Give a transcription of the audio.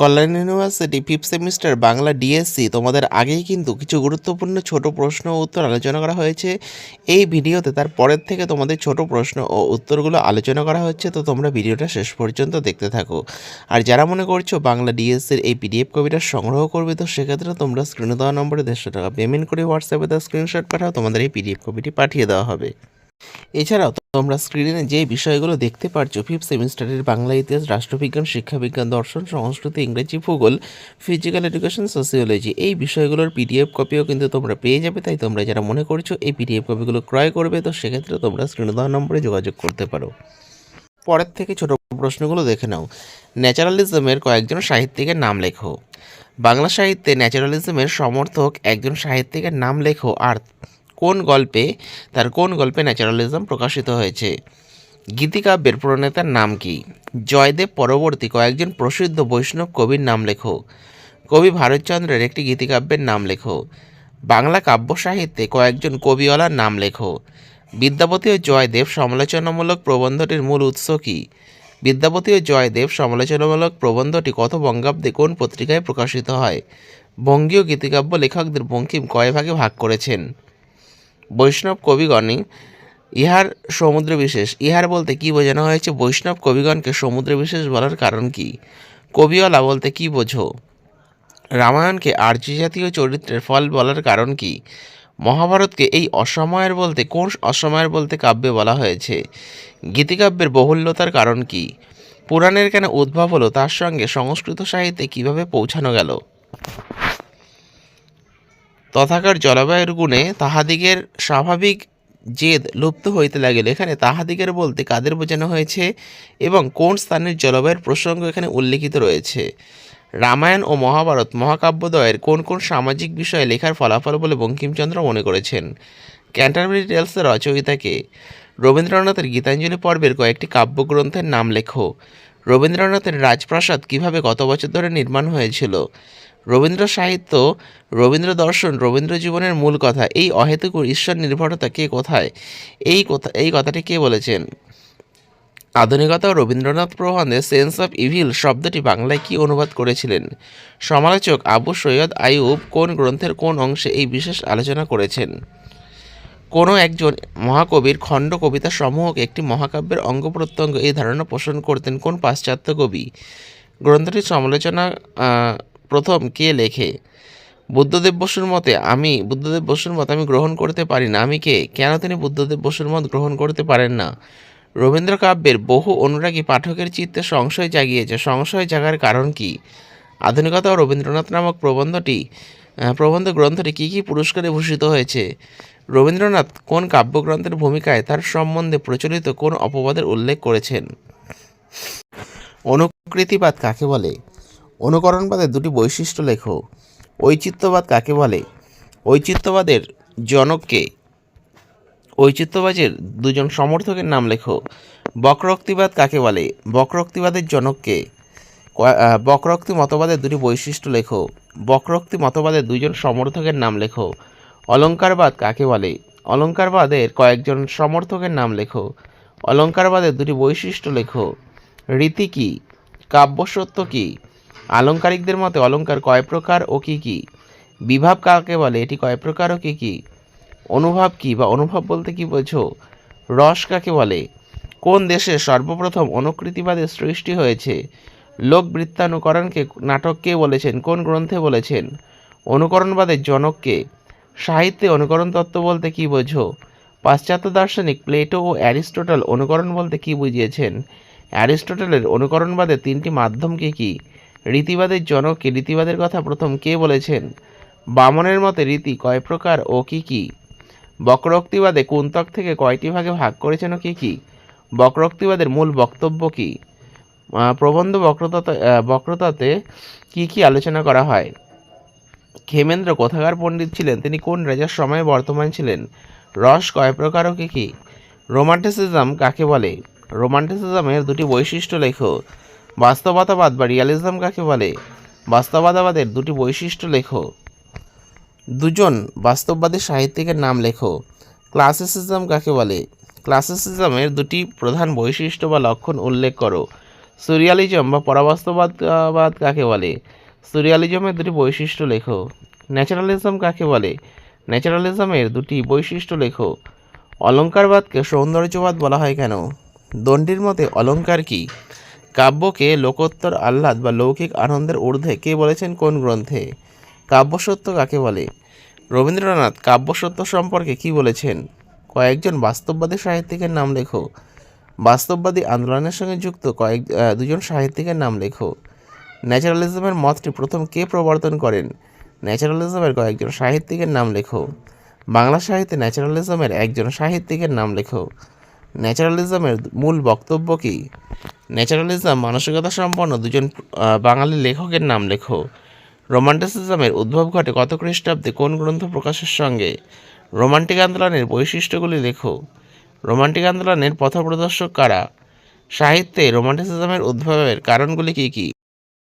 Kalyan university fifth semester Bangla DSC তোমাদের আগেই কিন্তু কিছু গুরুত্বপূর্ণ ছোট প্রশ্ন ও উত্তর আলোচনা করা হয়েছে। এই ভিডিওতে তার পরের থেকে তোমাদের ছোট প্রশ্ন ও উত্তরগুলো আলোচনা করা হচ্ছে, তো তোমরা ভিডিওটা শেষ পর্যন্ত দেখতে থাকো। আর যারা মনে করছ বাংলা ডিএসসির এই পিডিএফ কবিটা সংগ্রহ করবে, তো সেক্ষেত্রে তোমরা স্ক্রিনে দেওয়া নম্বরে দেড়শো টাকা পেমেন্ট করে হোয়াটসঅ্যাপে তার স্ক্রিনশট পাঠাও, তোমাদের এই পিডিএফ কপিটি পাঠিয়ে দেওয়া হবে। এছাড়াও তোমরা স্ক্রিনে যে বিষয়গুলো দেখতে পারছ ফিফথ সেমিস্টারের বাংলা ইতিহাস, রাষ্ট্রবিজ্ঞান, শিক্ষাবিজ্ঞান, দর্শন, সংস্কৃতি, ইংরেজি, ভূগোল ফিজিক্যাল এডুকেশন সোসিওলজি এই বিষয়গুলোর পিডিএফ কপিও কিন্তু তোমরা পেয়ে যাবে। তাই তোমরা যারা মনে করছ এই পিডিএফ কপিগুলো ক্রয় করবে, তো সেক্ষেত্রে তোমরা স্ক্রিনে দেওয়া নম্বরে যোগাযোগ করতে পারো। পরের থেকে ছোট প্রশ্নগুলো দেখে নাও। ন্যাচারালিজমের কয়েকজন সাহিত্যিকের নাম লেখো। বাংলা সাহিত্যে ন্যাচারালিজমের সমর্থক একজন সাহিত্যিকের নাম লেখো আর কোন গল্পে, তার কোন গল্পে ন্যাচারালিজম প্রকাশিত হয়েছে? গীতিকাব্যের প্রণেতার নাম কি? জয়দেব পরবর্তী কয়েকজন প্রসিদ্ধ বৈষ্ণব কবির নাম লেখো। কবি ভারতচন্দ্রের একটি গীতিকাব্যের নাম লেখো। বাংলা কাব্য সাহিত্যে কয়েকজন কবিওয়ালার নাম লেখো। বিদ্যাপতি ও জয়দেব সমালোচনামূলক প্রবন্ধটির মূল উৎস কী? বিদ্যাপতি ও জয়দেব সমালোচনামূলক প্রবন্ধটি কত বঙ্গাব্দে কোন পত্রিকায় প্রকাশিত হয়? বঙ্গীয় গীতিকাব্য লেখকদের বঙ্কিম কয় ভাগে ভাগ করেছেন? বৈষ্ণব কবিগণই ইহার সমুদ্র বিশেষ ইহার বলতে কি বোঝানো হয়েছে? বৈষ্ণব কবিগণকে সমুদ্র বিশেষ বলার কারণ কি? কবিওয়ালা বলতে কি বোঝো? রামায়ণকে আর্য জাতীয় চরিত্রের ফল বলার কারণ কি? মহাভারতকে এই অসময়ের বলতে, কোন অসময়ের বলতে কাব্যে বলা হয়েছে? গীতিকাব্যের বহুল্যতার কারণ কি? পুরাণের কেন উদ্ভব হলো? তার সঙ্গে সংস্কৃত সাহিত্যে কীভাবে পৌঁছানো গেল? তথাকার জলবায়ুর গুণে তাহাদিগের স্বাভাবিক জেদ লুপ্ত হইতে লাগিল। এখানে তাহাদিগের বলতে কাদের বোঝানো হয়েছে এবং কোন স্থানের জলবায়ুর প্রসঙ্গ এখানে উল্লেখিত রয়েছে? রামায়ণ ও মহাভারত মহাকাব্যদ্বয়ের কোন কোন সামাজিক বিষয়ে লেখার ফলাফল বলে বঙ্কিমচন্দ্র মনে করেছেন? ক্যান্টারবেরি টেলসের রচয়িতাকে রবীন্দ্রনাথের গীতাঞ্জলি পর্বের কয়েকটি কাব্যগ্রন্থের নাম লেখো। রবীন্দ্রনাথের রাজপ্রাসাদ কীভাবে কত বছর ধরে নির্মাণ হয়েছিল? রবীন্দ্র সাহিত্য, রবীন্দ্র দর্শন, রবীন্দ্র জীবনের মূল কথা, এই অহেতুক ঈশ্বর নির্ভরতা কে কোথায়? এই কথা, এই কথাটি কে বলেছেন? আধুনিকতা ও রবীন্দ্রনাথ প্রবন্ধে সেন্স অফ ইভিল শব্দটি বাংলায় কি অনুবাদ করেছিলেন? সমালোচক আবু সৈয়দ আইয়ুব কোন গ্রন্থের কোন অংশে এই বিশেষ আলোচনা করেছেন? কোনো একজন মহাকবির খণ্ড কবিতা সমূহকে একটি মহাকাব্যের অঙ্গ প্রত্যঙ্গ এই ধারণা পোষণ করতেন কোন পাশ্চাত্য কবি? গ্রন্থটির সমালোচনা প্রথম কে লেখে? বুদ্ধদেব বসুর মতে আমি, বুদ্ধদেব বসুর মত আমি গ্রহণ করতে পারি না। আমি কে? কেন তিনি বুদ্ধদেব বসুর মত গ্রহণ করতে পারেন না? রবীন্দ্র কাব্যের বহু অনুরাগী পাঠকের চিত্তে সংশয় জাগিয়েছে। সংশয় জাগার কারণ কি? আধুনিকতা ও রবীন্দ্রনাথ নামক প্রবন্ধটি প্রবন্ধ গ্রন্থটি কী কী পুরস্কারে ভূষিত হয়েছে? রবীন্দ্রনাথ কোন কাব্যগ্রন্থের ভূমিকায় তার সম্বন্ধে প্রচলিত কোন অপবাদের উল্লেখ করেছেন? অনুকৃতিবাদ কাকে বলে? অনুকরণবাদের দুটি বৈশিষ্ট্য লেখো। ঔচিত্যবাদ কাকে বলে? ঔচিত্যবাদের জনককে ঔচিত্যবাদের দুজন সমর্থকের নাম লেখো। বক্রোক্তিবাদ কাকে বলে? বক্রোক্তিবাদের জনককে বক্রোক্তি মতবাদের দুটি বৈশিষ্ট্য লেখো। বক্রোক্তি মতবাদের দুজন সমর্থকের নাম লেখো। অলঙ্কারবাদ কাকে বলে? অলঙ্কারবাদের কয়েকজন সমর্থকের নাম লেখো। অলঙ্কারবাদের দুটি বৈশিষ্ট্য লেখো। রীতি কী? কাব্যসত্য কি? আলংকারিকদের মতে অলঙ্কার কয় প্রকার ও কি কি? বিভাব কাকে বলে? এটি কয় প্রকার ও কি কি? অনুভব কি বা অনুভব বলতে কি বোঝো? রস কাকে বলে? কোন দেশে সর্বপ্রথম অনুকৃতিবাদের সৃষ্টি হয়েছে? লোক বৃত্তানুকরণকে নাটককে বলেছেন? কোন গ্রন্থে বলেছেন? অনুকরণবাদের জনককে সাহিত্যে অনুকরণ তত্ত্ব বলতে কি বোঝো? পাশ্চাত্য দার্শনিক প্লেটো ও অ্যারিস্টোটল অনুকরণ বলতে কি বুঝিয়েছেন? অ্যারিস্টোটলের অনুকরণবাদের তিনটি মাধ্যম কি কি? রীতিবাদের জনককে রীতিবাদের কথা প্রথম কে বলেছেন? বামনের মতে রীতি কয় প্রকার ও কি কি? বক্রোক্তিবাদে কুন্তক থেকে কয়টি ভাগে ভাগ করেছেন ও কি কি? বক্রোক্তিবাদের মূল বক্তব্য কি? প্রবন্ধ বক্রতা বক্রতাতে কি কি আলোচনা করা হয়? ক্ষেমেন্দ্র কোথাকার পণ্ডিত ছিলেন? তিনি কোন রাজার সময়ে বর্তমান ছিলেন? রস কয় প্রকার ও কি কি? রোমান্টিসিজম কাকে বলে? রোমান্টিসিজমের দুটি বৈশিষ্ট্য লেখো। বাস্তবতাবাদ বা রিয়ালিজম কাকে বলে? বাস্তবতাবাদের দুটি বৈশিষ্ট্য লেখো। দুজন বাস্তববাদী সাহিত্যিকের নাম লেখো। ক্লাসিসিজম কাকে বলে? ক্লাসিসিজমের দুটি প্রধান বৈশিষ্ট্য বা লক্ষণ উল্লেখ করো। সুরিয়ালিজম বা পরাবাস্তববাদ কাকে বলে? সুরিয়ালিজমের দুটি বৈশিষ্ট্য লেখো। ন্যাচারালিজম কাকে বলে? ন্যাচারালিজমের দুটি বৈশিষ্ট্য লেখো। অলঙ্কারবাদকে সৌন্দর্যবাদ বলা হয় কেন? দণ্ডির মতে অলঙ্কার কি? কাব্যকে লোকোত্তর আহ্লাদ বা লৌকিক আনন্দের ঊর্ধ্বে কে বলেছেন কোন গ্রন্থে? কাব্যসত্য কাকে বলে? রবীন্দ্রনাথ কাব্যসত্য সম্পর্কে কি বলেছেন? কয়েকজন বাস্তববাদী সাহিত্যিকের নাম লেখো। বাস্তববাদী আন্দোলনের সঙ্গে যুক্ত কয়েক দুজন সাহিত্যিকের নাম লেখো। ন্যাচারালিজমের মতটি প্রথম কে প্রবর্তন করেন? ন্যাচারালিজমের কয়েকজন সাহিত্যিকের নাম লেখো। বাংলা সাহিত্যে ন্যাচারালিজমের একজন সাহিত্যিকের নাম লেখো। ন্যাচারালিজমের মূল বক্তব্য কী? ন্যাচারালিজম, মানসিকতা সম্পন্ন দুজন বাঙালি লেখকের নাম লেখো। রোমান্টিসিজমের উদ্ভব ঘটে কত খ্রিস্টাব্দে, কোন গ্রন্থ প্রকাশের সঙ্গে? রোমান্টিক আন্দোলনের বৈশিষ্ট্যগুলি লেখো। রোমান্টিক আন্দোলনের পথপ্রদর্শক কারা? সাহিত্যে রোমান্টিসিজমের উদ্ভবের কারণগুলি কী কী?